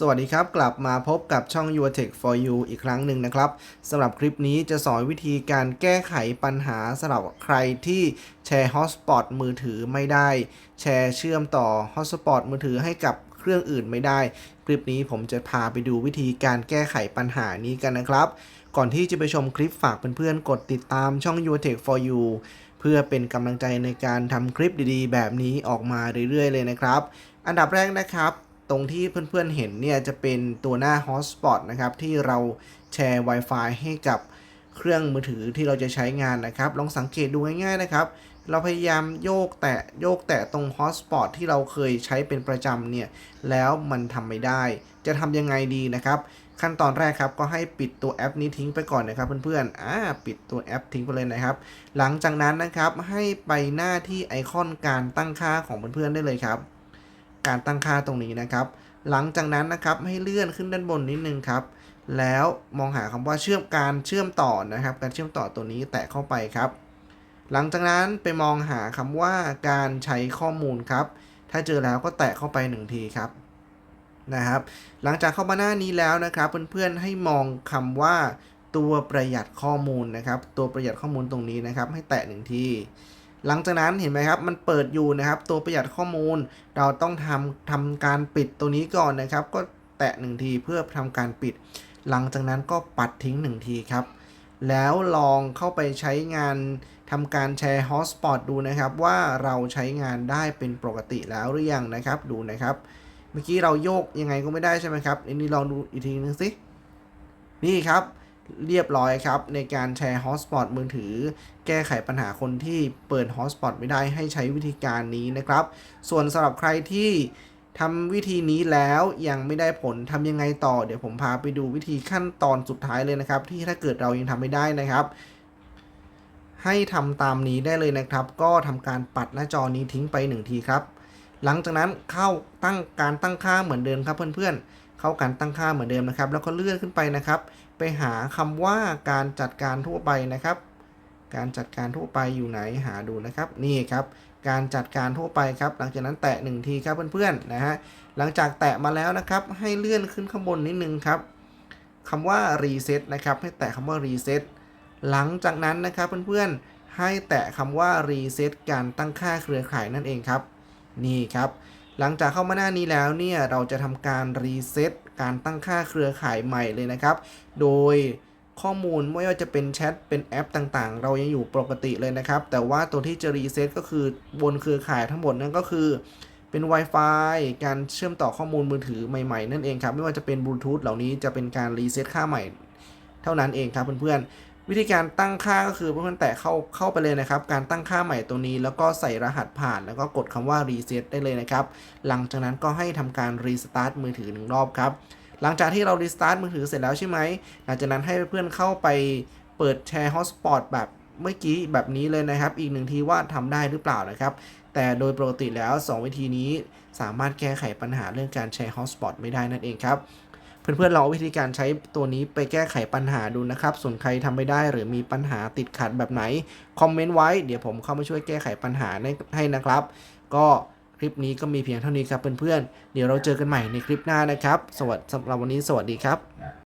สวัสดีครับ กลับมาพบกับช่อง Your Tech for You อีกครั้งหนึ่งนะครับสำหรับคลิปนี้จะสอนวิธีการแก้ไขปัญหาสำหรับใครที่แชร์ Hotspot มือถือไม่ได้ แชร์เชื่อมต่อ Hotspot มือถือให้กับเครื่องอื่นไม่ได้ คลิปนี้ผมจะพาไปดูวิธีการแก้ไขปัญหานี้กันนะครับ ก่อนที่จะไปชมคลิปฝากเพื่อนๆกดติดตามช่อง Your Tech for You เพื่อเป็นกำลังใจในการทำคลิปดีๆ แบบนี้ออกมาเรื่อยๆ เลยนะครับ อันดับแรกนะครับ ตรงที่เพื่อนๆเห็นเนี่ยจะเป็นตัวหน้า Hotspot นะครับ ที่เราแชร์ Wi-Fi ให้กับเครื่องมือถือที่เราจะใช้งานนะครับ ลองสังเกตดูง่ายๆนะครับ เราพยายามโยกแตะโยกแตะตรง Hotspot ที่เราเคยใช้เป็นประจำเนี่ย แล้วมันทำไม่ได้ จะทำยังไงดีนะครับ ขั้นตอนแรกครับก็ให้ปิดตัวแอปนี้ทิ้งไปก่อนนะครับเพื่อนๆอ่าปิดตัวแอปทิ้งไปเลยนะครับ หลังจากนั้นนะครับให้ไปหน้าที่ไอคอนการตั้งค่าของเพื่อนๆได้เลยครับ การตั้งค่าตรงนี้นะครับ หลังจากนั้นนะครับให้เลื่อนขึ้นด้านบนนิดนึงครับ แล้วมองหาคำว่าเชื่อมการเชื่อมต่อนะครับ การเชื่อมต่อตัวนี้แตะเข้าไปครับ หลังจากนั้นไปมองหาคำว่าการใช้ข้อมูลครับ ถ้าเจอแล้วก็แตะเข้าไปหนึ่งทีครับนะครับ หลังจากเข้ามาหน้านี้แล้วนะครับเพื่อนๆให้มองคำว่าตัวประหยัดข้อมูลนะครับ ตัวประหยัดข้อมูลตรงนี้นะครับ ให้แตะหนึ่งที หลังจากนั้นเห็นไหมครับ มันเปิดอยู่นะครับ ตัวประหยัดข้อมูล เราต้องทำทำการปิดตัวนี้ก่อนนะครับ ก็แตะหนึ่งทีเพื่อทำการปิด หลังจากนั้นก็ปัดทิ้งหนึ่งทีครับ แล้วลองเข้าไปใช้งานทำการแชร์ Hotspot ดูนะครับ ว่าเราใช้งานได้เป็นปกติแล้วหรือยังนะครับ ดูนะครับ เมื่อกี้เราโยกยังไงก็ไม่ได้ใช่ไหมครับอันนี้ลองดูอีกทีนึงสินี่ครับ เรียบร้อยครับ ในการแชร์ Hotspot มือถือ แก้ไขปัญหาคนที่เปิด Hotspot ไม่ได้ให้ใช้วิธีการนี้นะครับ ส่วนสำหรับใครที่ทำวิธีนี้แล้วยังไม่ได้ผลทำยังไงต่อ เดี๋ยวผมพาไปดูวิธีขั้นตอนสุดท้ายเลยนะครับ ที่ถ้าเกิดเรายังทำไม่ได้นะครับ ให้ทำตามนี้ได้เลยนะครับ ก็ทำการปัดหน้าจอนี้ทิ้งไปหนึ่งทีครับ หลังจากนั้นเข้าตั้งการตั้งค่าเหมือนเดิมครับเพื่อนๆ เข้าการตั้งค่าเหมือนเดิมนะครับ แล้วก็เลื่อนขึ้นไปนะครับ ไปหาคำว่าการจัดการทั่วไปนะครับ การจัดการทั่วไปอยู่ไหนหาดูนะครับ นี่ครับ การจัดการทั่วไปครับ หลังจากนั้นแตะหนึ่งทีครับเพื่อนๆนะฮะหลังจากแตะมาแล้วนะครับ ให้เลื่อนขึ้นข้างบนนิดนึงครับคำว่า reset นะครับ ให้แตะคำว่า reset หลังจากนั้นนะครับเพื่อนๆ ให้แตะคำว่า reset การตั้งค่าเครือข่ายนั่นเองครับ นี่ครับ หลังจากเข้ามาหน้านี้แล้วเนี่ยเราจะทำการรีเซ็ตการตั้งค่าเครือข่ายใหม่เลยนะครับ โดยข้อมูลไม่ว่าจะเป็นแชทเป็นแอปต่างๆ เรายังอยู่ปกติเลยนะครับ แต่ว่าตัวที่จะรีเซ็ตก็คือบนเครือข่ายทั้งหมดนั่นก็คือเป็น Wi-Fi การเชื่อมต่อข้อมูลมือถือใหม่ๆ นั่นเองครับ ไม่ว่าจะเป็นบลูทูธเหล่านี้จะเป็นการรีเซ็ตค่าใหม่ เท่านั้นเองครับเพื่อนๆ วิธีการตั้งค่าก็คือเพื่อนๆแตะเข้าเข้าไปเลยนะครับ การตั้งค่าใหม่ตัวนี้ แล้วก็ใส่รหัสผ่าน แล้วก็กดคำว่า reset ได้เลยนะครับ หลังจากนั้นก็ให้ทำการ restart มือถือหนึ่งรอบครับ หลังจากที่เรา restart มือถือเสร็จแล้วใช่ไหมหลังจากนั้นให้เพื่อนๆเข้าไปเปิดแชร์ hotspot แบบเมื่อกี้แบบนี้เลยนะครับ อีกหนึ่งทีว่าทำได้หรือเปล่านะครับ แต่โดยปกติแล้ว 2 วิธีนี้สามารถแก้ไขปัญหาเรื่องการแชร์ hotspot ไม่ได้นั่นเองครับ เพื่อนๆลองเอาวิธีการใช้ตัวนี้ไปแก้ไขปัญหาดูนะครับ ส่วนใครทำไม่ได้หรือมีปัญหาติดขัดแบบไหน คอมเมนต์ไว้ เดี๋ยวผมเข้ามาช่วยแก้ไขปัญหาให้นะครับ ก็คลิปนี้ก็มีเพียงเท่านี้ครับเพื่อนๆเดี๋ยวเราเจอกันใหม่ในคลิปหน้านะครับ สวัสดีสำหรับวันนี้สวัสดีครับ